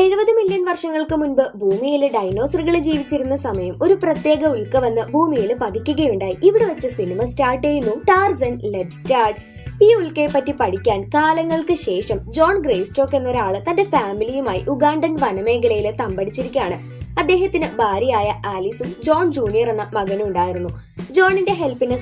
എഴുപത് മില്യൺ വർഷങ്ങൾക്ക് മുൻപ് ഭൂമിയിൽ ഡൈനോസറുകൾ ജീവിച്ചിരുന്ന സമയം ഒരു പ്രത്യേക ഉൽക്ക വന്ന് ഭൂമിയിൽ പതിക്കുകയുണ്ടായി. ഇവിടെ വെച്ച് സിനിമ സ്റ്റാർട്ട് ചെയ്യുന്നു ടാർസൻ ലെറ്റ് സ്റ്റാർട്ട് ഈ ഉൽക്കയെ പറ്റി പഠിക്കാൻ കാലങ്ങൾക്ക് ശേഷം ജോൺ ഗ്രേസ്റ്റോക്ക് എന്നൊരാൾ തന്റെ ഫാമിലിയുമായി ഉഗാണ്ടൻ വനമേഖലയിൽ തമ്പടിച്ചിരിക്കുകയാണ്. അദ്ദേഹത്തിന് ഭാര്യയായ ആലീസും ജോൺ ജൂനിയർ എന്ന മകനും ഉണ്ടായിരുന്നു. ജോണിന്റെ ഹെൽപ്പിന്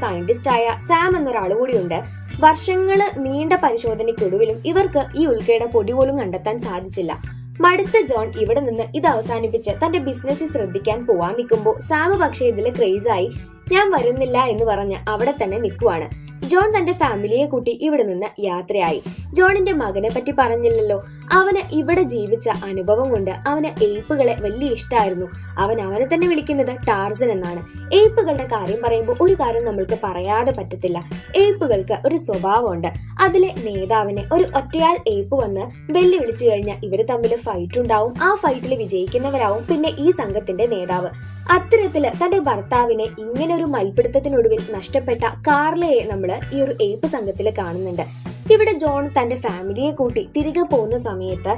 ആയ സാം എന്നൊരാൾ കൂടിയുണ്ട്. വർഷങ്ങൾ നീണ്ട പരിശോധനയ്ക്കൊടുവിലും ഇവർക്ക് ഈ ഉൽക്കയുടെ പൊടി പോലും കണ്ടെത്താൻ സാധിച്ചില്ല. മടുത്ത ജോൺ ഇവിടെ നിന്ന് ഇത് അവസാനിപ്പിച്ച് തന്റെ ബിസിനസ്സിൽ ശ്രദ്ധിക്കാൻ പോവാൻ നിൽക്കുമ്പോൾ സാമ പക്ഷേ ഇതിൽ ക്രേസായി ഞാൻ വരുന്നില്ല എന്ന് പറഞ്ഞ് അവിടെ തന്നെ നിൽക്കുവാണ്. ജോൺ തന്റെ ഫാമിലിയെ കൂട്ടി ഇവിടെ നിന്ന് യാത്രയായി. ജോണിന്റെ മകനെ പറ്റി പറഞ്ഞില്ലല്ലോ. അവന് ഇവിടെ ജീവിച്ച അനുഭവം കൊണ്ട് അവന് എയ്പ്പുകളെ വലിയ ഇഷ്ടമായിരുന്നു അവൻ അവനെ തന്നെ വിളിക്കുന്നത് ടാർസൻ എന്നാണ്. എയ്പ്പുകളുടെ കാര്യം പറയുമ്പോൾ ഒരു കാര്യം നമ്മൾക്ക് പറയാതെ പറ്റത്തില്ല. എയ്പ്പുകൾക്ക് ഒരു സ്വഭാവമുണ്ട്. അതിലെ നേതാവിനെ ഒരു ഒറ്റയാൾ എയ്പ്പ് വന്ന് വെല്ലുവിളിച്ചു കഴിഞ്ഞാൽ ഇവർ തമ്മിൽ ഫൈറ്റ് ഉണ്ടാവും. ആ ഫൈറ്റിൽ വിജയിക്കുന്നവരാവും പിന്നെ ഈ സംഘത്തിന്റെ നേതാവ്. അത്തരത്തിൽ തന്റെ ഭർത്താവിനെ ഇങ്ങനെ ഒരു മൽപിടുത്തത്തിനൊടുവിൽ നഷ്ടപ്പെട്ട കാർലയെ നമ്മൾ ഈ ഒരു എയ്പ്പ് സംഘത്തിൽ കാണുന്നുണ്ട്. ഇവിടെ ജോൺ തന്റെ ഫാമിലിയെ കൂട്ടി തിരികെ പോകുന്ന സമയത്ത്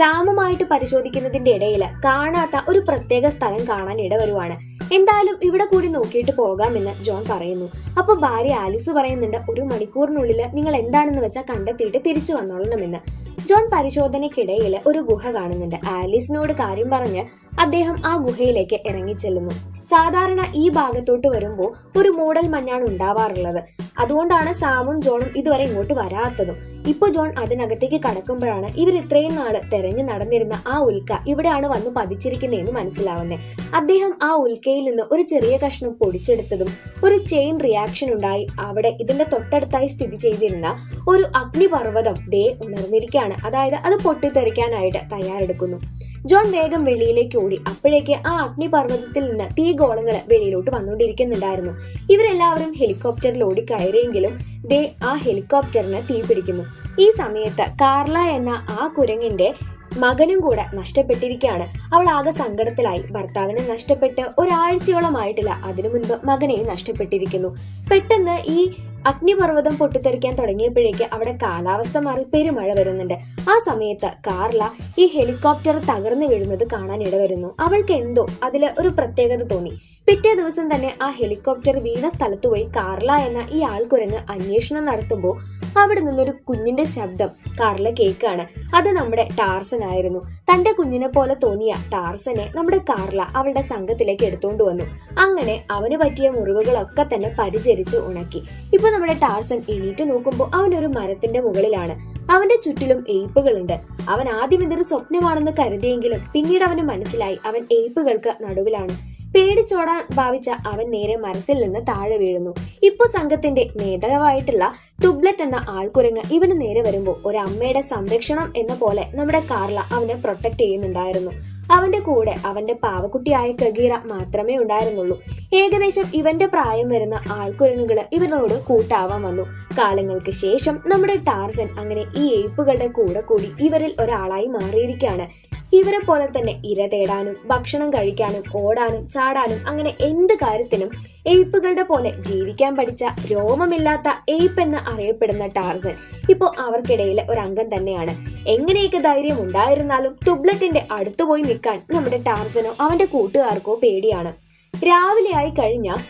സാമുമായിട്ട് പരിശോധിക്കുന്നതിന്റെ ഇടയിൽ കാണാത്ത ഒരു പ്രത്യേക സ്ഥലം കാണാൻ ഇടവരുവാണ്. എന്തായാലും ഇവിടെ കൂടി നോക്കിയിട്ട് പോകാമെന്ന് ജോൺ പറയുന്നു. അപ്പൊ ഭാര്യ ആലിസ് പറയുന്നുണ്ട് ഒരു മണിക്കൂറിനുള്ളിൽ നിങ്ങൾ എന്താണെന്ന് വെച്ചാൽ കണ്ടെത്തിയിട്ട് തിരിച്ചു വന്നോളണമെന്ന്. ജോൺ പരിശോധനയ്ക്കിടയിൽ ഒരു ഗുഹ കാണുന്നുണ്ട്. ആലിസിനോട് കാര്യം പറഞ്ഞ് അദ്ദേഹം ആ ഗുഹയിലേക്ക് ഇറങ്ങിച്ചെല്ലുന്നു. സാധാരണ ഈ ഭാഗത്തോട്ട് വരുമ്പോൾ ഒരു മൂടൽ മഞ്ഞാണ് ഉണ്ടാവാറുള്ളത്. അതുകൊണ്ടാണ് സാമും ജോണും ഇതുവരെ ഇങ്ങോട്ട് വരാത്തതും. ഇപ്പൊ ജോൺ അതിനകത്തേക്ക് കടക്കുമ്പോഴാണ് ഇവർ ഇത്രയും നാൾ തെരഞ്ഞു നടന്നിരുന്ന ആ ഉൽക്ക ഇവിടെയാണ് വന്ന് പതിച്ചിരിക്കുന്നതെന്ന് മനസ്സിലാവുന്നത് അദ്ദേഹം ആ ഉൽക്കയിൽ നിന്ന് ഒരു ചെറിയ കഷ്ണം പൊടിച്ചെടുത്തതും ഒരു ചെയിൻ റിയാക്ഷൻ ഉണ്ടായി അവിടെ ഇതിന്റെ തൊട്ടടുത്തായി സ്ഥിതി ചെയ്തിരുന്ന ഒരു അഗ്നിപർവതം ദേ ഉണർന്നിരിക്കുകയാണ്. അതായത് അത് പൊട്ടിത്തെറിക്കാനായിട്ട് തയ്യാറെടുക്കുന്നു. ജോൺ വേഗം വെളിയിലേക്ക് ഓടി. അപ്പോഴേക്ക് ആ അഗ്നിപർവതത്തിൽ നിന്ന് തീ ഗോളങ്ങൾ വെളിയിലോട്ട് വന്നുകൊണ്ടിരിക്കുന്നുണ്ടായിരുന്നു. ഇവരെല്ലാവരും ഹെലികോപ്റ്ററിൽ ഓടി കയറിയെങ്കിലും ദേ ആ ഹെലികോപ്റ്ററിന് തീ പിടിക്കുന്നു. ഈ സമയത്ത് കാർല എന്ന ആ കുരങ്ങിന്റെ മകനും കൂടെ നഷ്ടപ്പെട്ടിരിക്കുകയാണ്. അവൾ ആകെ സങ്കടത്തിലായി. ഭർത്താവിനെ നഷ്ടപ്പെട്ട് ഒരാഴ്ചയോളമായിട്ടില്ല. അതിനു മുൻപ് മകനെയും നഷ്ടപ്പെട്ടിരിക്കുന്നു. പെട്ടെന്ന് ഈ അഗ്നിപർവതം പൊട്ടിത്തെറിക്കാൻ തുടങ്ങിയപ്പോഴേക്ക് അവിടെ കാലാവസ്ഥ മാറി പെരുമഴ വരുന്നുണ്ട്. ആ സമയത്ത് കാർല ഈ ഹെലികോപ്റ്റർ തകർന്നു വീഴുന്നത് കാണാൻ ഇടവരുന്നു. അവൾക്ക് എന്തോ അതിൽ ഒരു പ്രത്യേകത തോന്നി. പിറ്റേ ദിവസം തന്നെ ആ ഹെലികോപ്റ്റർ വീണ സ്ഥലത്ത് പോയി കാർല എന്ന ഈ ആൾക്കുരങ്ങ് അന്വേഷണം നടത്തുമ്പോൾ അവിടെ നിന്നൊരു കുഞ്ഞിന്റെ ശബ്ദം കാർല കേക്കാണ് അത് നമ്മുടെ ടാർസൻ ആയിരുന്നു. തന്റെ കുഞ്ഞിനെ പോലെ തോന്നിയ ടാർസനെ നമ്മുടെ കാർല അവളുടെ സംഘത്തിലേക്ക് എടുത്തുകൊണ്ട് വന്നു. അങ്ങനെ അവന് പറ്റിയ മുറിവുകളൊക്കെ തന്നെ പരിചരിച്ച് ഉണക്കി. ഇപ്പൊ നമ്മുടെ ടാർസൻ എണീറ്റ് നോക്കുമ്പോൾ അവൻ ഒരു മരത്തിന്റെ മുകളിലാണ്. അവന്റെ ചുറ്റിലും എയ്പ്പുകളുണ്ട് അവൻ ആദ്യം ഇതൊരു സ്വപ്നമാണെന്ന് കരുതിയെങ്കിലും പിന്നീട് അവന് മനസ്സിലായി അവൻ എയ്പ്പുകൾക്ക് നടുവിലാണ്. പേടിച്ചോടാൻ ഭാവിച്ച അവൻ നേരെ മരത്തിൽ നിന്ന് താഴെ വീഴുന്നു. ഇപ്പൊ സംഘത്തിന്റെ നേതാവായിട്ടുള്ള ടുബ്ലറ്റ് എന്ന ആൾക്കുരങ്ങ് ഇവന് നേരെ വരുമ്പോൾ ഒരു അമ്മയുടെ സംരക്ഷണം എന്ന പോലെ നമ്മുടെ കാർല അവനെ പ്രൊട്ടക്ട് ചെയ്യുന്നുണ്ടായിരുന്നു. അവന്റെ കൂടെ അവന്റെ പാവക്കുട്ടിയായ കഗീറ മാത്രമേ ഉണ്ടായിരുന്നുള്ളൂ. ഏകദേശം ഇവന്റെ പ്രായം വരുന്ന ആൾക്കുരങ്ങുകൾ ഇവനോട് കൂട്ടാവാൻ വന്നു. കാലങ്ങൾക്ക് ശേഷം നമ്മുടെ ടാർസൻ അങ്ങനെ ഈ എയ്പ്പുകളുടെ കൂടെ കൂടി ഇവരിൽ ഒരാളായി മാറിയിരിക്കുകയാണ്. ഇവരെ പോലെ തന്നെ ഇര തേടാനും ഭക്ഷണം കഴിക്കാനും ഓടാനും ചാടാനും അങ്ങനെ എന്ത് കാര്യത്തിനും എയ്പ്പുകളുടെ പോലെ ജീവിക്കാൻ പഠിച്ച രോമമില്ലാത്ത എയ്പ്പ് എന്ന് അറിയപ്പെടുന്ന ടാർസൻ ഇപ്പോ അവർക്കിടയിലെ ഒരു അംഗം തന്നെയാണ്. എങ്ങനെയൊക്കെ ധൈര്യം ഉണ്ടായിരുന്നാലും തുബ്ലറ്റിന്റെ അടുത്തുപോയി നിൽക്കാൻ നമ്മുടെ ടാർസനോ അവന്റെ കൂട്ടുകാർക്കോ പേടിയാണ്. രാവിലെ ആയി കഴിഞ്ഞാൽ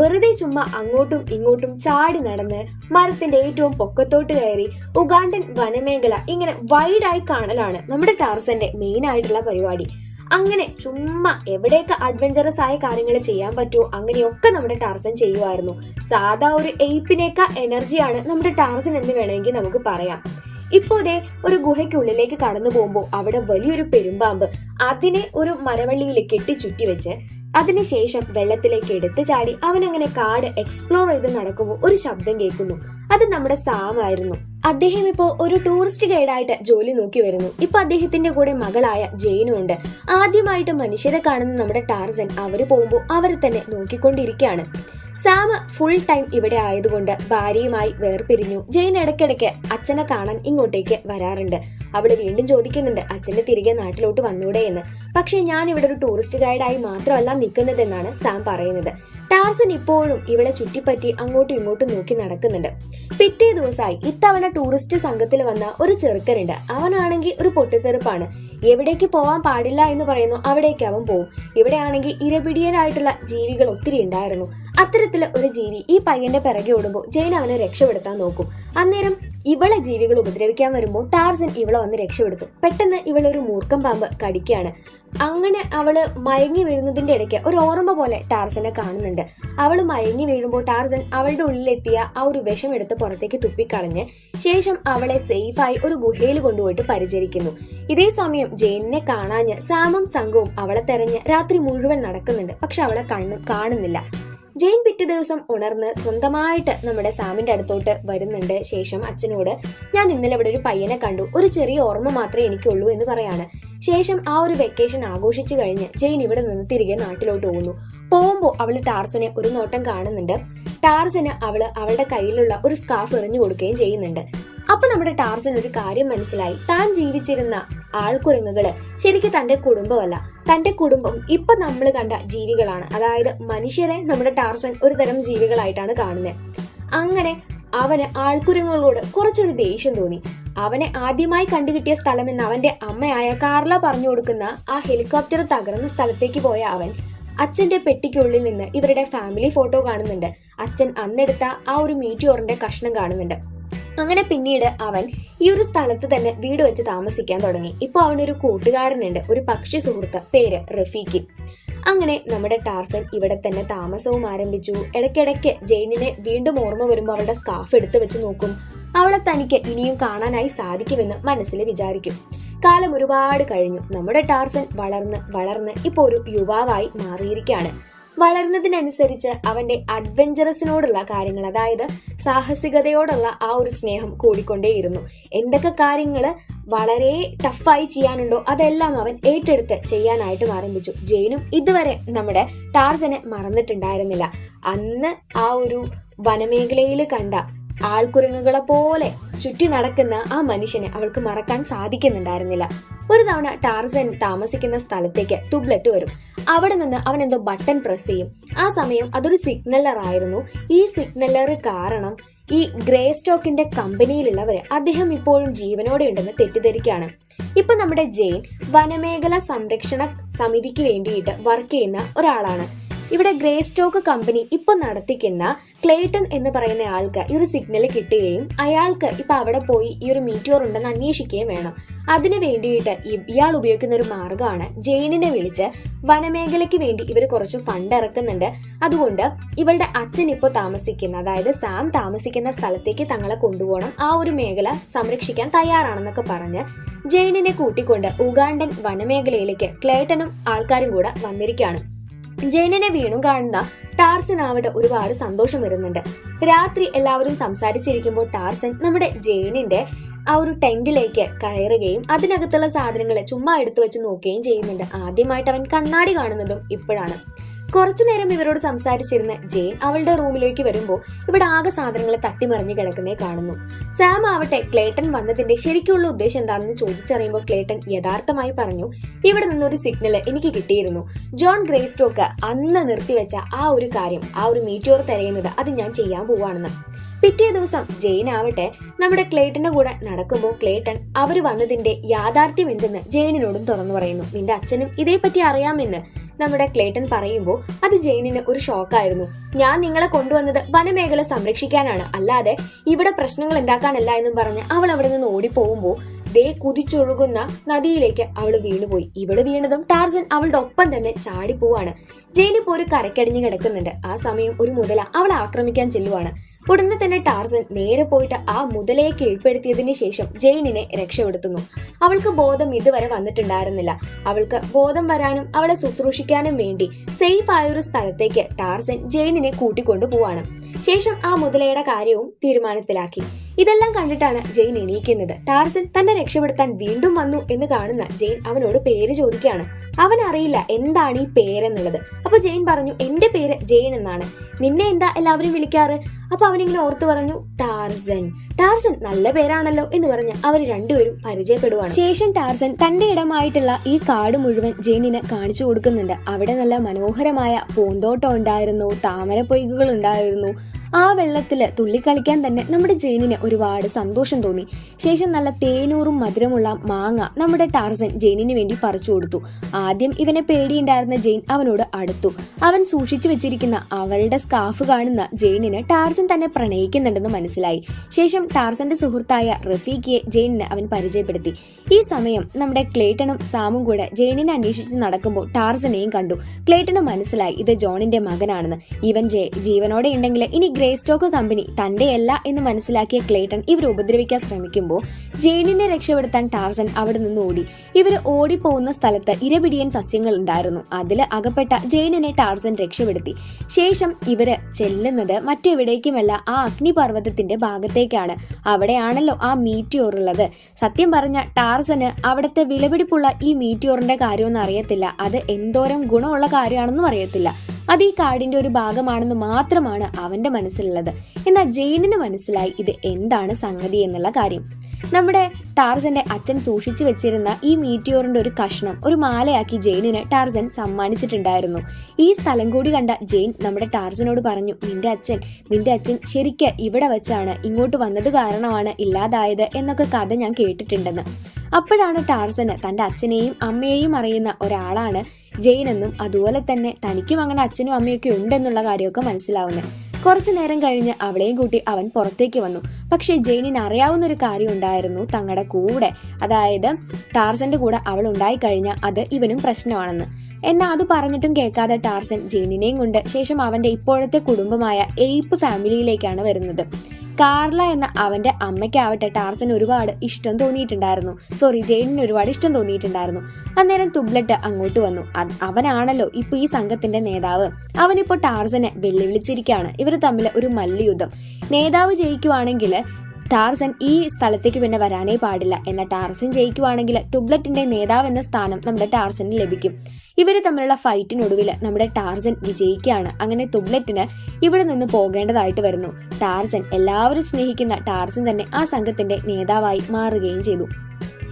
വെറുതെ ചുമ്മാ അങ്ങോട്ടും ഇങ്ങോട്ടും ചാടി നടന്ന് മരത്തിന്റെ ഏറ്റവും പൊക്കത്തോട്ട് കയറി ഉഗാണ്ടൻ വനമേഖല ഇങ്ങനെ വൈഡായി കാണലാണ് നമ്മുടെ ടാർസന്റെ മെയിൻ ആയിട്ടുള്ള പരിപാടി. അങ്ങനെ ചുമ്മാ എവിടെയൊക്കെ അഡ്വഞ്ചറസ് ആയ കാര്യങ്ങൾ ചെയ്യാൻ പറ്റുമോ അങ്ങനെയൊക്കെ നമ്മുടെ ടാർസൻ ചെയ്യുമായിരുന്നു സാധാ ഒരു എയ്പ്പിനേക്കാ എനർജിയാണ് നമ്മുടെ ടാർസൻ എന്ന് വേണമെങ്കിൽ നമുക്ക് പറയാം. ഇപ്പോ ഇതേ ഒരു ഗുഹയ്ക്കുള്ളിലേക്ക് കടന്നു പോകുമ്പോൾ അവിടെ വലിയൊരു പെരുമ്പാമ്പ് അതിനെ ഒരു മരവള്ളിയിൽ കെട്ടി ചുറ്റി വെച്ച് അതിനുശേഷം വെള്ളത്തിലേക്ക് എടുത്തു ചാടി അവൻ അങ്ങനെ കാട് എക്സ്പ്ലോർ ചെയ്ത് നടക്കുമ്പോൾ ഒരു ശബ്ദം കേൾക്കുന്നു. അത് നമ്മുടെ സാം ആയിരുന്നു. അദ്ദേഹം ഇപ്പോ ഒരു ടൂറിസ്റ്റ് ഗൈഡായിട്ട് ജോലി നോക്കി വരുന്നു. ഇപ്പൊ അദ്ദേഹത്തിന്റെ കൂടെ മകളായ ജെയിനും ഉണ്ട്. ആദ്യമായിട്ട് മനുഷ്യരെ കാണുന്ന നമ്മുടെ ടാർസൻ അവർ പോകുമ്പോൾ അവരെ തന്നെ നോക്കിക്കൊണ്ടിരിക്കുകയാണ്. സാം ഫുൾ ടൈം ഇവിടെ ആയതുകൊണ്ട് ഭാര്യയുമായി വേർപിരിഞ്ഞു. ജെയിൻ ഇടയ്ക്കിടയ്ക്ക് അച്ഛനെ കാണാൻ ഇങ്ങോട്ടേക്ക് വരാറുണ്ട്. അവൾ വീണ്ടും ചോദിക്കുന്നുണ്ട് അച്ഛന്റെ തിരികെ നാട്ടിലോട്ട് വന്നൂടെ എന്ന്. പക്ഷേ ഞാൻ ഇവിടെ ഒരു ടൂറിസ്റ്റ് ഗൈഡായി മാത്രമല്ല നിൽക്കുന്നതെന്നാണ് സാം പറയുന്നത്. ടാർസൻ ഇപ്പോഴും ഇവിടെ ചുറ്റിപ്പറ്റി അങ്ങോട്ടും ഇങ്ങോട്ടും നോക്കി നടക്കുന്നുണ്ട്. പിറ്റേ ദിവസമായി ഇത്തവണ ടൂറിസ്റ്റ് സംഘത്തിൽ വന്ന ഒരു ചെറുക്കനുണ്ട്. അവനാണെങ്കിൽ ഒരു പൊട്ടിത്തെറുപ്പാണ്. എവിടേക്ക് പോവാൻ പാടില്ല എന്ന് പറയുന്നു അവിടേക്ക് അവൻ പോവും. ഇവിടെയാണെങ്കിൽ ഇരപിടിയനായിട്ടുള്ള ജീവികൾ ഒത്തിരി ഉണ്ടായിരുന്നു. അത്തരത്തിൽ ഒരു ജീവി ഈ പയ്യന്റെ പിറകെ ഓടുമ്പോൾ ജെയിൻ അവനെ രക്ഷപ്പെടുത്താൻ നോക്കും. അന്നേരം ഇവളെ ജീവികൾ ഉപദ്രവിക്കാൻ വരുമ്പോൾ ടാർസൻ ഇവളെ വന്ന് രക്ഷപ്പെടുത്തും. പെട്ടെന്ന് ഇവളൊരു മൂർക്കം പാമ്പ് കടിക്കുകയാണ് അങ്ങനെ അവൾ മയങ്ങി വീഴുന്നതിന്റെ ഇടയ്ക്ക് ഒരു ഓർമ്മ പോലെ ടാർസനെ കാണുന്നുണ്ട്. അവൾ മയങ്ങി വീഴുമ്പോൾ ടാർസൻ അവളുടെ ഉള്ളിലെത്തിയ ആ ഒരു വിഷം എടുത്ത് പുറത്തേക്ക് തുപ്പിക്കളഞ്ഞ് ശേഷം അവളെ സേഫായി ഒരു ഗുഹയിൽ കൊണ്ടുപോയിട്ട് പരിചരിക്കുന്നു. ഇതേ സമയം ജെയിനിനെ കാണാഞ്ഞ് സാമും സംഘവും അവളെ തെരഞ്ഞ് രാത്രി മുഴുവൻ നടക്കുന്നുണ്ട്. പക്ഷെ അവളെ കാണുന്നില്ല. ജെയിൻ പിറ്റേ ദിവസം ഉണർന്ന് സ്വന്തമായിട്ട് നമ്മുടെ സാമിന്റെ അടുത്തോട്ട് വരുന്നുണ്ട് ശേഷം അച്ഛനോട് ഞാൻ ഇന്നലെ ഇവിടെ ഒരു പയ്യനെ കണ്ടു. ഒരു ചെറിയ ഓർമ്മ മാത്രമേ എനിക്കുള്ളൂ എന്ന് പറയാണ്. ശേഷം ആ ഒരു വെക്കേഷൻ ആഘോഷിച്ചു കഴിഞ്ഞ് ജെയിൻ ഇവിടെ നിന്ന് തിരികെ നാട്ടിലോട്ട് പോകുന്നു. പോകുമ്പോൾ അവൾ ടാർസനെ ഒരു നോട്ടം കാണുന്നുണ്ട്. ടാർസന് അവൾ അവളുടെ കയ്യിലുള്ള ഒരു സ്കാഫ് എറിഞ്ഞു കൊടുക്കുകയും ചെയ്യുന്നുണ്ട്. അപ്പൊ നമ്മുടെ ടാർസൻ ഒരു കാര്യം മനസ്സിലായി. താൻ ജീവിച്ചിരുന്ന ആൾക്കുരങ്ങുകൾ ശരിക്കും തന്റെ കുടുംബമല്ല. തന്റെ കുടുംബം ഇപ്പൊ നമ്മൾ കണ്ട ജീവികളാണ്. അതായത് മനുഷ്യരെ നമ്മുടെ ടാർസൻ ഒരു തരം ജീവികളായിട്ടാണ് കാണുന്നത് അങ്ങനെ അവന് ആൾക്കുരങ്ങുകളോട് കുറച്ചൊരു ദേഷ്യം തോന്നി. അവനെ ആദ്യമായി കണ്ടുകിട്ടിയ സ്ഥലമെന്ന് അവന്റെ അമ്മയായ കാർല പറഞ്ഞു കൊടുക്കുന്ന ആ ഹെലികോപ്റ്റർ തകർന്ന സ്ഥലത്തേക്ക് പോയ അവൻ അച്ഛന്റെ പെട്ടിക്കുള്ളിൽ നിന്ന് ഇവരുടെ ഫാമിലി ഫോട്ടോ കാണുന്നുണ്ട്. അച്ഛൻ അന്നെടുത്ത ആ ഒരു മീറ്റിയോറിന്റെ കഷ്ണം കാണുന്നുണ്ട്. അങ്ങനെ പിന്നീട് അവൻ ഈ ഒരു സ്ഥലത്ത് തന്നെ വീട് വെച്ച് താമസിക്കാൻ തുടങ്ങി. ഇപ്പൊ അവനൊരു കൂട്ടുകാരനുണ്ട്. ഒരു പക്ഷി സുഹൃത്ത്. പേര് റഫീഖി. അങ്ങനെ നമ്മുടെ ടാർസൻ ഇവിടെ തന്നെ താമസവും ആരംഭിച്ചു. ഇടയ്ക്കിടയ്ക്ക് ജെയിനിനെ വീണ്ടും ഓർമ്മ വരുമ്പോൾ അവളുടെ സ്കാഫ് എടുത്തു വെച്ച് നോക്കും. അവളെ തനിക്ക് ഇനിയും കാണാനായി സാധിക്കുമെന്ന് മനസ്സിൽ വിചാരിക്കും. കാലം ഒരുപാട് കഴിഞ്ഞു. നമ്മുടെ ടാർസൻ വളർന്ന് വളർന്ന് ഇപ്പോൾ ഒരു യുവാവായി മാറിയിരിക്കുകയാണ്. വളർന്നതിനനുസരിച്ച് അവന്റെ അഡ്വഞ്ചറസിനോടുള്ള കാര്യങ്ങൾ അതായത് സാഹസികതയോടുള്ള ആ ഒരു സ്നേഹം കൂടിക്കൊണ്ടേയിരുന്നു. എന്തൊക്കെ കാര്യങ്ങൾ വളരെ ടഫായി ചെയ്യാനുണ്ടോ അതെല്ലാം അവൻ ഏറ്റെടുത്ത് ചെയ്യാനായിട്ടും ആരംഭിച്ചു. ജെയിനും ഇതുവരെ നമ്മുടെ ടാർസനെ മറന്നിട്ടുണ്ടായിരുന്നില്ല. അന്ന് ആ ഒരു വനമേഖലയിൽ കണ്ട ആൾക്കുരങ്ങുകളെ പോലെ ചുറ്റി നടക്കുന്ന ആ മനുഷ്യനെ അവൾക്ക് മറക്കാൻ സാധിക്കുന്നുണ്ടായിരുന്നില്ല. ഒരു തവണ ടാർസൻ താമസിക്കുന്ന സ്ഥലത്തേക്ക് ടുബ്ലറ്റ് വരും. അവിടെ നിന്ന് അവൻ എന്തോ ബട്ടൺ പ്രസ് ചെയ്യും. ആ സമയം അതൊരു സിഗ്നലർ ആയിരുന്നു. ഈ സിഗ്നലർ കാരണം ഈ ഗ്രേ സ്റ്റോക്കിന്റെ കമ്പനിയിലുള്ളവര് അദ്ദേഹം ഇപ്പോഴും ജീവനോടെ ഉണ്ടെന്ന് തെറ്റിദ്ധരിക്കുകയാണ്. ഇപ്പൊ നമ്മുടെ ജെയിൻ വനമേഖല സംരക്ഷണ സമിതിക്ക് വേണ്ടിയിട്ട് വർക്ക് ചെയ്യുന്ന ഒരാളാണ്. ഇവിടെ ഗ്രേ സ്റ്റോക്ക് കമ്പനി ഇപ്പൊ നടത്തിക്കുന്ന ക്ലേട്ടൺ എന്ന് പറയുന്ന ആൾക്ക് ഈ ഒരു സിഗ്നൽ കിട്ടുകയും അയാൾക്ക് ഇപ്പൊ അവിടെ പോയി ഈ ഒരു മീറ്റോർ ഉണ്ടെന്ന് അന്വേഷിക്കുകയും വേണം. അതിനു വേണ്ടിയിട്ട് ഇയാൾ ഉപയോഗിക്കുന്ന ഒരു മാർഗമാണ് ജെയിനിനെ വിളിച്ച് വനമേഖലയ്ക്ക് വേണ്ടി ഇവർ കുറച്ച് ഫണ്ട് ഇറക്കുന്നുണ്ട്. അതുകൊണ്ട് ഇവളുടെ അച്ഛൻ ഇപ്പോൾ താമസിക്കുന്ന അതായത് സാം താമസിക്കുന്ന സ്ഥലത്തേക്ക് തങ്ങളെ കൊണ്ടുപോകണം. ആ ഒരു മേഖല സംരക്ഷിക്കാൻ തയ്യാറാണെന്നൊക്കെ പറഞ്ഞ് ജെയിനിനെ കൂട്ടിക്കൊണ്ട് ഉഗാണ്ടൻ വനമേഖലയിലേക്ക് ക്ലേട്ടനും ആൾക്കാരും കൂടെ വന്നിരിക്കുകയാണ്. ജെയിനിനെ വീണും കാണുന്ന ടാർസൻ ആവട്ടെ ഒരുപാട് സന്തോഷം വരുന്നുണ്ട്. രാത്രി എല്ലാവരും സംസാരിച്ചിരിക്കുമ്പോൾ ടാർസൻ നമ്മുടെ ജെയിനിന്റെ ആ ഒരു ടെന്റിലേക്ക് കയറുകയും അതിനകത്തുള്ള സാധനങ്ങളെ ചുമ്മാ എടുത്തു വെച്ച് നോക്കുകയും ചെയ്യുന്നുണ്ട്. ആദ്യമായിട്ട് അവൻ കണ്ണാടി കാണുന്നതും ഇപ്പോഴാണ്. കുറച്ചു നേരം ഇവരോട് സംസാരിച്ചിരുന്ന ജെയിൻ അവളുടെ റൂമിലേക്ക് വരുമ്പോൾ ഇവിടെ ആകെ സാധനങ്ങൾ തട്ടിമറിഞ്ഞ് കിടക്കുന്നേ കാണുന്നു. സാം ആവട്ടെ ക്ലേട്ടൻ വന്നതിന്റെ ശരിക്കുള്ള ഉദ്ദേശം എന്താണെന്ന് ചോദിച്ചറിയുമ്പോൾ ക്ലേട്ടൻ യഥാർത്ഥമായി പറഞ്ഞു ഇവിടെ നിന്നൊരു സിഗ്നൽ എനിക്ക് കിട്ടിയിരുന്നു. ജോൺ ഗ്രേസ്റ്റോക്ക് അന്ന് നിർത്തിവെച്ച ആ ഒരു കാര്യം ആ ഒരു മീറ്റോർ തിരയുന്നത് അത് ഞാൻ ചെയ്യാൻ പോവാണെന്ന്. പിറ്റേ ദിവസം ജെയിൻ ആവട്ടെ നമ്മുടെ ക്ലേട്ടന്റെ കൂടെ നടക്കുമ്പോൾ ക്ലേട്ടൻ അവർ വന്നതിന്റെ യാഥാർത്ഥ്യം എന്തെന്ന് ജെയിനിനോടും തുറന്നു പറയുന്നു. നിന്റെ അച്ഛനും ഇതേപ്പറ്റി അറിയാമെന്ന് നമ്മുടെ ക്ലേട്ടൻ പറയുമ്പോൾ അത് ജെയിനിന് ഒരു ഷോക്കായിരുന്നു. ഞാൻ നിങ്ങളെ കൊണ്ടുവന്നത് വനമേഖല സംരക്ഷിക്കാനാണ്. അല്ലാതെ ഇവിടെ പ്രശ്നങ്ങൾ ഉണ്ടാക്കാനല്ല എന്നും പറഞ്ഞ് അവൾ അവിടെ നിന്ന് ഓടിപ്പോകുമ്പോൾ ദേ കുതിച്ചൊഴുകുന്ന നദിയിലേക്ക് അവൾ വീണുപോയി. ഇവൾ വീണതും ടാർസൻ അവളുടെ ഒപ്പം തന്നെ ചാടിപ്പോവാണ്. ജെയിനിപ്പോ ഒരു കരക്കടിഞ്ഞ് കിടക്കുന്നുണ്ട്. ആ സമയം ഒരു മുതല അവളെ ആക്രമിക്കാൻ ചെല്ലുവാണ്. ഉടനെ തന്നെ ടാർസൻ നേരെ പോയിട്ട് ആ മുതലയെ കീഴ്പ്പെടുത്തിയതിന് ശേഷം ജെയിനിനെ രക്ഷപ്പെടുത്തുന്നു. അവൾക്ക് ബോധം ഇതുവരെ വന്നിട്ടുണ്ടായിരുന്നില്ല. അവൾക്ക് ബോധം വരാനും അവളെ ശുശ്രൂഷിക്കാനും വേണ്ടി സേഫ് ആയ ഒരു സ്ഥലത്തേക്ക് ടാർസൻ ജെയിനിനെ കൂട്ടിക്കൊണ്ടു പോവാണ് ശേഷം ആ മുതലയുടെ കാര്യവും തീരുമാനത്തിലാക്കി. ഇതെല്ലാം കണ്ടിട്ടാണ് ജെയിൻ എണീക്കുന്നത്. ടാർസൻ തന്നെ രക്ഷപ്പെടുത്താൻ വീണ്ടും വന്നു എന്ന് കാണുന്ന ജെയിൻ അവനോട് പേര് ചോദിക്കുകയാണ്. അവൻ അറിയില്ല എന്താണ് ഈ പേരെന്നുള്ളത്. അപ്പൊ ജെയിൻ പറഞ്ഞു എന്റെ പേര് ജെയിൻ എന്നാണ്. നിന്നെ എന്താ എല്ലാവരും വിളിക്കാറ്? അപ്പൊ അവനിങ്ങനെ ഓർത്തു പറഞ്ഞു ടാർസൻ. ടാർസൻ നല്ല പേരാണല്ലോ എന്ന് പറഞ്ഞ് അവർ രണ്ടുപേരും പരിചയപ്പെടുവാണ്. ശേഷം ടാർസൻ തന്റെ ഇടമായിട്ടുള്ള ഈ കാട് മുഴുവൻ ജെയിനിന് കാണിച്ചു കൊടുക്കുന്നുണ്ട്. അവിടെ നല്ല മനോഹരമായ പൂന്തോട്ടം ഉണ്ടായിരുന്നു താമരപ്പൊയ്കകൾ ഉണ്ടായിരുന്നു ആ വെള്ളത്തിൽ തുള്ളിക്കളിക്കാൻ തന്നെ നമ്മുടെ ജെയിനിന് ഒരുപാട് സന്തോഷം തോന്നി. ശേഷം നല്ല തേനൂറും മധുരമുള്ള മാങ്ങ നമ്മുടെ ടാർസൻ ജെയിനിന് വേണ്ടി പറിച്ചു കൊടുത്തു. ആദ്യം ഇവനെ പേടിയുണ്ടായിരുന്ന ജെയിൻ അവനോട് അടുത്തു. അവൻ സൂക്ഷിച്ചു വെച്ചിരിക്കുന്ന അവളുടെ സ്കാഫ് കാണുന്ന ജെയിനിന് ടാർസൻ തന്നെ പ്രണയിക്കുന്നുണ്ടെന്ന് മനസ്സിലായി. ശേഷം ടാർസന്റെ സുഹൃത്തായ റഫീഖിയെ ജെയിനിന് അവൻ പരിചയപ്പെടുത്തി. ഈ സമയം നമ്മുടെ ക്ലേറ്റണും സാമും കൂടെ ജെയിനിനെ അന്വേഷിച്ച് നടക്കുമ്പോൾ ടാർസനെയും കണ്ടു. ക്ലേറ്റണ് മനസ്സിലായി ഇത് ജോണിന്റെ മകനാണെന്ന്. ഇവൻ ജീവനോടെ ഉണ്ടെങ്കിൽ ഇനി ഗ്രേ സ്റ്റോക്ക് കമ്പനി തന്റെയല്ല എന്ന് മനസ്സിലാക്കിയ ക്ലേട്ടൺ ഇവർ ഉപദ്രവിക്കാൻ ശ്രമിക്കുമ്പോൾ ജെയിനിനെ രക്ഷപ്പെടുത്താൻ ടാർസൻ അവിടെ നിന്ന് ഓടി. ഇവർ ഓടിപ്പോകുന്ന സ്ഥലത്ത് ഇരപിടിയൻ സസ്യങ്ങൾ ഉണ്ടായിരുന്നു. അതിൽ അകപ്പെട്ട ജെയിനിനെ ടാർസൻ രക്ഷപ്പെടുത്തി. ശേഷം ഇവർ ചെല്ലുന്നത് മറ്റെവിടേക്കുമല്ല ആ അഗ്നിപർവതത്തിന്റെ ഭാഗത്തേക്കാണ്. അവിടെയാണല്ലോ ആ മീറ്റിയോർ ഉള്ളത്. സത്യം പറഞ്ഞ ടാർസന് അവിടുത്തെ വിലപിടിപ്പുള്ള ഈ മീറ്റിയോറിന്റെ കാര്യമൊന്നും അറിയത്തില്ല. അത് എന്തോരം ഗുണമുള്ള കാര്യമാണെന്നും അറിയത്തില്ല. അത് ഈ കാടിന്റെ ഒരു ഭാഗമാണെന്ന് മാത്രമാണ് അവന്റെ മനസ്സിലുള്ളത്. എന്നാൽ ജെയിനിന് മനസ്സിലായി ഇത് എന്താണ് സംഗതി എന്നുള്ള കാര്യം. നമ്മുടെ ടാർസന്റെ അച്ഛൻ സൂക്ഷിച്ചു വെച്ചിരുന്ന ഈ മീറ്റിയോറിന്റെ ഒരു കഷ്ണം ഒരു മാലയാക്കി ജെയിനിന് ടാർസൻ സമ്മാനിച്ചിട്ടുണ്ടായിരുന്നു. ഈ സ്ഥലം കൂടി കണ്ട ജെയിൻ നമ്മുടെ ടാർസനോട് പറഞ്ഞു നിന്റെ അച്ഛൻ നിന്റെ അച്ഛൻ ശരിക്ക് ഇവിടെ വെച്ചാണ് ഇങ്ങോട്ട് വന്നത് കാരണമാണ് ഇല്ലാതായത് എന്നൊക്കെ കഥ ഞാൻ കേട്ടിട്ടുണ്ടെന്ന്. അപ്പോഴാണ് ടാർസന് തന്റെ അച്ഛനെയും അമ്മയെയും അറിയുന്ന ഒരാളാണ് ജെയിൻ എന്നും അതുപോലെ തന്നെ തനിക്കും അങ്ങനെ അച്ഛനും അമ്മയൊക്കെ ഉണ്ടെന്നുള്ള കാര്യമൊക്കെ മനസ്സിലാവുന്നത്. കുറച്ചു നേരം കഴിഞ്ഞ് അവളെയും കൂട്ടി അവൻ പുറത്തേക്ക് വന്നു. പക്ഷേ ജെയിനിന് അറിയാവുന്ന ഒരു കാര്യം ഉണ്ടായിരുന്നു തങ്ങളുടെ കൂടെ. അതായത് ടാർസന്റെ കൂടെ അവൾ ഉണ്ടായി കഴിഞ്ഞാൽ അത് ഇവനും പ്രശ്നമാണെന്ന്. എന്നാൽ അത് പറഞ്ഞിട്ടും കേൾക്കാതെ ടാർസൻ ജെയിനിനെയും കൊണ്ട് ശേഷം അവന്റെ ഇപ്പോഴത്തെ കുടുംബമായ എയ്പ്പ് ഫാമിലിയിലേക്കാണ് വരുന്നത്. കാർല എന്ന അവന്റെ അമ്മയ്ക്കാവട്ടെ ടാർസൻ ഒരുപാട് ഇഷ്ടം തോന്നിയിട്ടുണ്ടായിരുന്നു. സോറി ജെയിനിന് ഒരുപാട് ഇഷ്ടം തോന്നിയിട്ടുണ്ടായിരുന്നു. അന്നേരം തുബ്ലറ്റ് അങ്ങോട്ട് വന്നു. അവനാണല്ലോ ഇപ്പൊ ഈ സംഘത്തിന്റെ നേതാവ്. അവനിപ്പോ ടാർസനെ വെല്ലുവിളിച്ചിരിക്കുകയാണ്. ഇവർ തമ്മിൽ ഒരു മല്ലയുദ്ധം. നേതാവ് ജയിക്കുവാണെങ്കിൽ ടാർസൻ ഈ സ്ഥലത്തേക്ക് പിന്നെ വരാനേ പാടില്ല. എന്ന ടാർസൻ ജയിക്കുവാണെങ്കിൽ ടുബ്ലറ്റിന്റെ നേതാവ് എന്ന സ്ഥാനം നമ്മുടെ ടാർസന് ലഭിക്കും. ഇവർ തമ്മിലുള്ള ഫൈറ്റിനൊടുവിൽ നമ്മുടെ ടാർസൻ വിജയിക്കുകയാണ്. അങ്ങനെ തുബ്ലറ്റിന് ഇവിടെ നിന്ന് പോകേണ്ടതായിട്ട് വരുന്നു. ടാർസൻ എല്ലാവരും സ്നേഹിക്കുന്ന ടാർസൻ തന്നെ ആ സംഘത്തിന്റെ നേതാവായി മാറുകയും ചെയ്തു.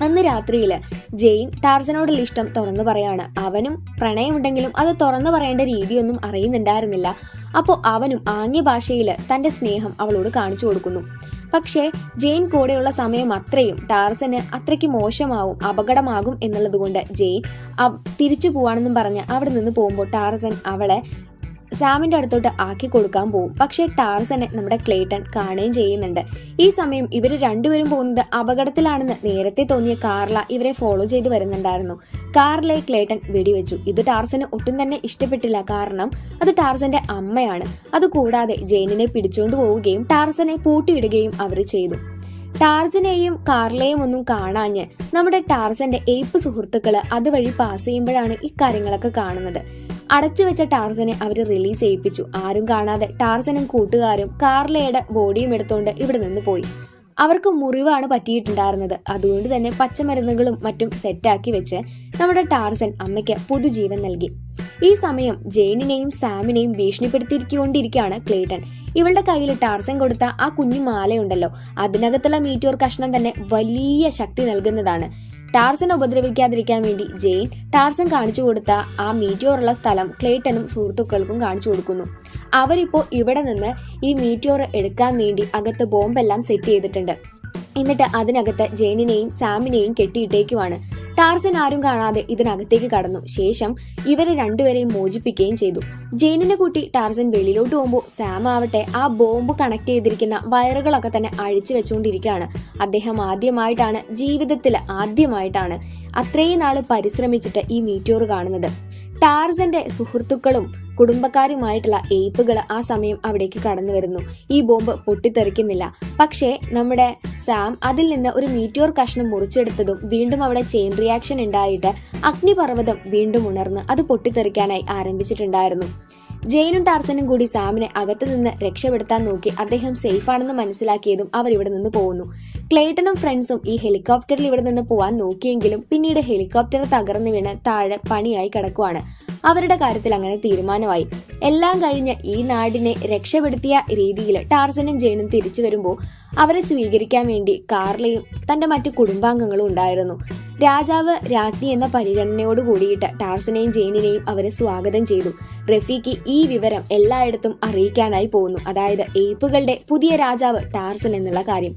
അന്ന് രാത്രിയിൽ ജെയിൻ ടാർസനോടുള്ള ഇഷ്ടം തുറന്നു പറയാണ്. അവനും പ്രണയമുണ്ടെങ്കിലും അത് തുറന്നു പറയേണ്ട രീതിയൊന്നും അറിയുന്നുണ്ടായിരുന്നില്ല. അപ്പോൾ അവനും ആംഗ്യ ഭാഷയിൽ തന്റെ സ്നേഹം അവളോട് കാണിച്ചു കൊടുക്കുന്നു. പക്ഷേ ജെയിൻ കൂടെയുള്ള സമയം അത്രയും ടാർസന് അത്രയ്ക്ക് മോശമാവും അപകടമാകും എന്നുള്ളതുകൊണ്ട് ജെയിൻ തിരിച്ചു പോവാണെന്നും പറഞ്ഞ് അവിടെ നിന്ന് പോകുമ്പോൾ ടാർസൻ അവളെ സാമിന്റെ അടുത്തോട്ട് ആക്കി കൊടുക്കാൻ പോകും പക്ഷേ ടാർസനെ നമ്മുടെ ക്ലേട്ടൺ കാണുകയും ചെയ്യുന്നുണ്ട്. ഈ സമയം ഇവർ രണ്ടുപേരും പോകുന്നത് അപകടത്തിലാണെന്ന് നേരത്തെ തോന്നിയ കാർല ഇവരെ ഫോളോ ചെയ്ത് വരുന്നുണ്ടായിരുന്നു. കാറിലെ ക്ലേട്ടൺ വെടിവെച്ചു. ഇത് ടാർസന് ഒട്ടും തന്നെ ഇഷ്ടപ്പെട്ടില്ല. കാരണം അത് ടാർസന്റെ അമ്മയാണ്. അതുകൂടാതെ ജെയിനിനെ പിടിച്ചുകൊണ്ട് പോവുകയും ടാർസനെ പൂട്ടിയിടുകയും അവർ ചെയ്തു. ടാർജനെയും കാർലയും ഒന്നും കാണാഞ്ഞ് നമ്മുടെ ടാർസന്റെ ഏപ്പ് സുഹൃത്തുക്കൾ അതുവഴി പാസ് ചെയ്യുമ്പോഴാണ് ഇക്കാര്യങ്ങളൊക്കെ കാണുന്നത്. അടച്ചു വെച്ച ടാർസനെ അവർ റിലീസ് ചെയ്യിപ്പിച്ചു. ആരും കാണാതെ ടാർസനും കൂട്ടുകാരും കാർലയുടെ ബോഡിയും എടുത്തുകൊണ്ട് ഇവിടെ നിന്ന് പോയി. അവർക്ക് മുറിവാണ് പറ്റിയിട്ടുണ്ടായിരുന്നത്. അതുകൊണ്ട് തന്നെ പച്ചമരുന്നുകളും മറ്റും സെറ്റാക്കി വെച്ച് നമ്മുടെ ടാർസൻ അമ്മയ്ക്ക് പുതുജീവൻ നൽകി. ഈ സമയം ജെയിനിനെയും സാമിനെയും ഭീഷണിപ്പെടുത്തിയിരിക്കൊണ്ടിരിക്കുകയാണ് ക്ലേട്ടൺ ഇവളുടെ കയ്യിൽ ടാർസൻ കൊടുത്ത ആ കുഞ്ഞു മാലയുണ്ടല്ലോ. അതിനകത്തുള്ള മീറ്റോർ കഷ്ണം തന്നെ വലിയ ശക്തി നൽകുന്നതാണ്. ടാർസൻ ഉപദ്രവിക്കാതിരിക്കാൻ വേണ്ടി ജെയിൻ ടാർസൻ കാണിച്ചു കൊടുത്ത ആ മീറ്റിയോറുള്ള സ്ഥലം ക്ലേറ്റനും സുഹൃത്തുക്കൾക്കും കാണിച്ചു കൊടുക്കുന്നു. അവരിപ്പോൾ ഇവിടെ നിന്ന് ഈ മീറ്റിയോർ എടുക്കാൻ വേണ്ടി അകത്ത് ബോംബെല്ലാം സെറ്റ് ചെയ്തിട്ടുണ്ട്. എന്നിട്ട് അതിനകത്ത് ജെയിനിനെയും സാമിനെയും കെട്ടിയിട്ടേക്കുവാണ്. ടാർസൻ ആരും കാണാതെ ഇതിനകത്തേക്ക് കടന്നു. ശേഷം ഇവരെ രണ്ടുപേരെയും മോചിപ്പിക്കുകയും ചെയ്തു. ജെയിനിനെ കൂട്ടി ടാർസൻ വെളിയിലോട്ട് പോകുമ്പോൾ സാം ആവട്ടെ ആ ബോംബ് കണക്ട് ചെയ്തിരിക്കുന്ന വയറുകളൊക്കെ തന്നെ അഴിച്ചു വെച്ചുകൊണ്ടിരിക്കുകയാണ്. അദ്ദേഹം ആദ്യമായിട്ടാണ് ജീവിതത്തിൽ ആദ്യമായിട്ടാണ് അത്രയും നാൾ പരിശ്രമിച്ചിട്ട് ഈ മീറ്റോർ കാണുന്നത്. ടാർസന്റെ സുഹൃത്തുക്കളും കുടുംബക്കാരുമായിട്ടുള്ള ഏപ്പുകൾ ആ സമയം അവിടേക്ക് കടന്നു വരുന്നു. ഈ ബോംബ് പൊട്ടിത്തെറിക്കുന്നില്ല. പക്ഷേ നമ്മുടെ സാം അതിൽ നിന്ന് ഒരു മീറ്റിയോർ കഷ്ണം മുറിച്ചെടുത്തതും വീണ്ടും അവിടെ ചെയിൻ റിയാക്ഷൻ ഉണ്ടായിട്ട് അഗ്നിപർവതം വീണ്ടും ഉണർന്ന് അത് പൊട്ടിത്തെറിക്കാനായി ആരംഭിച്ചിട്ടുണ്ടായിരുന്നു. ജെയിനും ടാർസനും കൂടി സാമിനെ അകത്തു നിന്ന് രക്ഷപ്പെടുത്താൻ നോക്കി അദ്ദേഹം സേഫാണെന്ന് മനസ്സിലാക്കിയതും അവർ നിന്ന് പോകുന്നു ക്ലേട്ടനും ഫ്രണ്ട്സും ഈ ഹെലികോപ്റ്ററിൽ ഇവിടെ നിന്ന് പോവാൻ നോക്കിയെങ്കിലും പിന്നീട് ഹെലികോപ്റ്റർ തകർന്നു വീണ് താഴെ പണിയായി കിടക്കുവാണ്. അവരുടെ കാര്യത്തിൽ അങ്ങനെ തീരുമാനമായി. എല്ലാം കഴിഞ്ഞ് ഈ നാടിനെ രക്ഷപ്പെടുത്തിയ രീതിയിൽ ടാർസനും ജെയിനും തിരിച്ചു വരുമ്പോൾ അവരെ സ്വീകരിക്കാൻ വേണ്ടി കാർലയും തന്റെ മറ്റു കുടുംബാംഗങ്ങളും ഉണ്ടായിരുന്നു. രാജാവ് രാജ്ഞി എന്ന പരിഗണനയോട് കൂടിയിട്ട് ടാർസനെയും ജെയിനിനെയും അവരെ സ്വാഗതം ചെയ്തു. റഫീക്ക് ഈ വിവരം എല്ലായിടത്തും അറിയിക്കാനായി പോകുന്നു. അതായത് ഏപ്പുകളുടെ പുതിയ രാജാവ് ടാർസൻ എന്നുള്ള കാര്യം.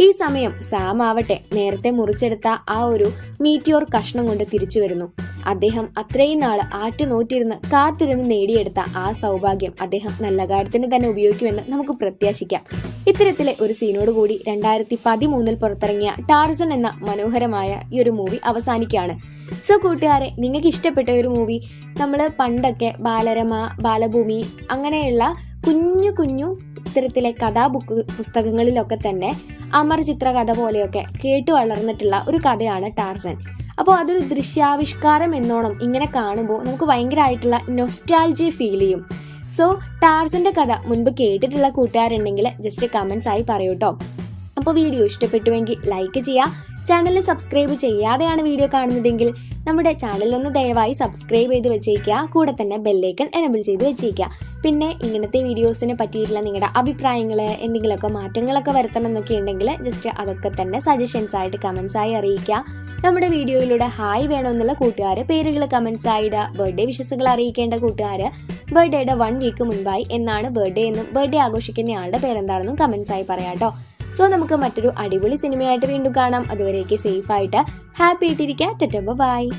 ഈ സമയം സാം ആവട്ടെ നേരത്തെ മുറിച്ചെടുത്ത ആ ഒരു മീറ്റിയോർ കഷ്ണം കൊണ്ട് തിരിച്ചു വരുന്നു. അദ്ദേഹം അത്രയും നാൾ ആറ്റുനോറ്റിരുന്ന് കാത്തിരുന്ന് നേടിയെടുത്ത ആ സൗഭാഗ്യം അദ്ദേഹം നല്ല കാര്യത്തിന് തന്നെ ഉപയോഗിക്കുമെന്ന് നമുക്ക് പ്രത്യാശിക്കാം. ഇത്തരത്തിലെ ഒരു സീനോട് കൂടി രണ്ടായിരത്തി പതിമൂന്നിൽ പുറത്തിറങ്ങിയ ടാർസൺ എന്ന മനോഹരമായ ഈ ഒരു മൂവി അവസാനിക്കുകയാണ്. സോ കൂട്ടുകാരെ നിങ്ങൾക്ക് ഇഷ്ടപ്പെട്ട ഒരു മൂവി നമ്മൾ പണ്ടൊക്കെ ബാലരമ ബാലഭൂമി അങ്ങനെയുള്ള കുഞ്ഞു കുഞ്ഞു ഇത്തരത്തിലെ കഥാ ബുക്ക് പുസ്തകങ്ങളിലൊക്കെ തന്നെ അമർ ചിത്രകഥ പോലെയൊക്കെ കേട്ടു വളർന്നിട്ടുള്ള ഒരു കഥയാണ് ടാർസൻ. അപ്പോൾ അതൊരു ദൃശ്യാവിഷ്കാരം എന്നോണം ഇങ്ങനെ കാണുമ്പോൾ നമുക്ക് ഭയങ്കരമായിട്ടുള്ള നൊസ്റ്റാൾജി ഫീൽ ചെയ്യും. സോ ടാർസിന്റെ കഥ മുൻപ് കേട്ടിട്ടുള്ള കൂട്ടുകാരുണ്ടെങ്കിൽ ജസ്റ്റ് കമൻസ് ആയി പറയൂട്ടോ. അപ്പോൾ വീഡിയോ ഇഷ്ടപ്പെട്ടുവെങ്കിൽ ലൈക്ക് ചെയ്യുക ചാനൽ സബ്സ്ക്രൈബ് ചെയ്യാതെയാണ് വീഡിയോ കാണുന്നതെങ്കിൽ നമ്മുടെ ചാനലൊന്ന് ദയവായി സബ്സ്ക്രൈബ് ചെയ്ത് വെച്ചേക്കുക. കൂടെ തന്നെ ബെല്ലൈക്കൺ എനബിൾ ചെയ്ത് വെച്ചേക്കുക. പിന്നെ ഇങ്ങനത്തെ വീഡിയോസിനെ പറ്റിയിട്ടുള്ള നിങ്ങളുടെ അഭിപ്രായങ്ങൾ എന്തെങ്കിലുമൊക്കെ മാറ്റങ്ങളൊക്കെ വരുത്തണം എന്നൊക്കെ ഉണ്ടെങ്കിൽ ജസ്റ്റ് അതൊക്കെ തന്നെ സജഷൻസ് ആയിട്ട് കമൻസ് ആയി അറിയിക്കുക. നമ്മുടെ വീഡിയോയിലൂടെ ഹായ് വേണമെന്നുള്ള കൂട്ടുകാർ പേരുകൾ കമൻസ് ആയിടുക. ബർത്ത്ഡേ വിഷസുകൾ അറിയിക്കേണ്ട കൂട്ടുകാർ ബർത്ത്ഡേയുടെ വൺ വീക്ക് മുൻപായി എന്നാണ് ബർത്ത്ഡേ എന്നും ബർത്ത്ഡേ ആഘോഷിക്കുന്ന ആളുടെ പേരെന്താണെന്നും കമൻസ് ആയി പറയാം കേട്ടോ സോ നമുക്ക് മറ്റൊരു അടിപൊളി സിനിമയായിട്ട് വീണ്ടും കാണാം. അതുവരേക്ക് സേഫ് ആയിട്ട് ഹാപ്പി ആയിട്ടിരിക്കുക ടെറ്റ ബൈ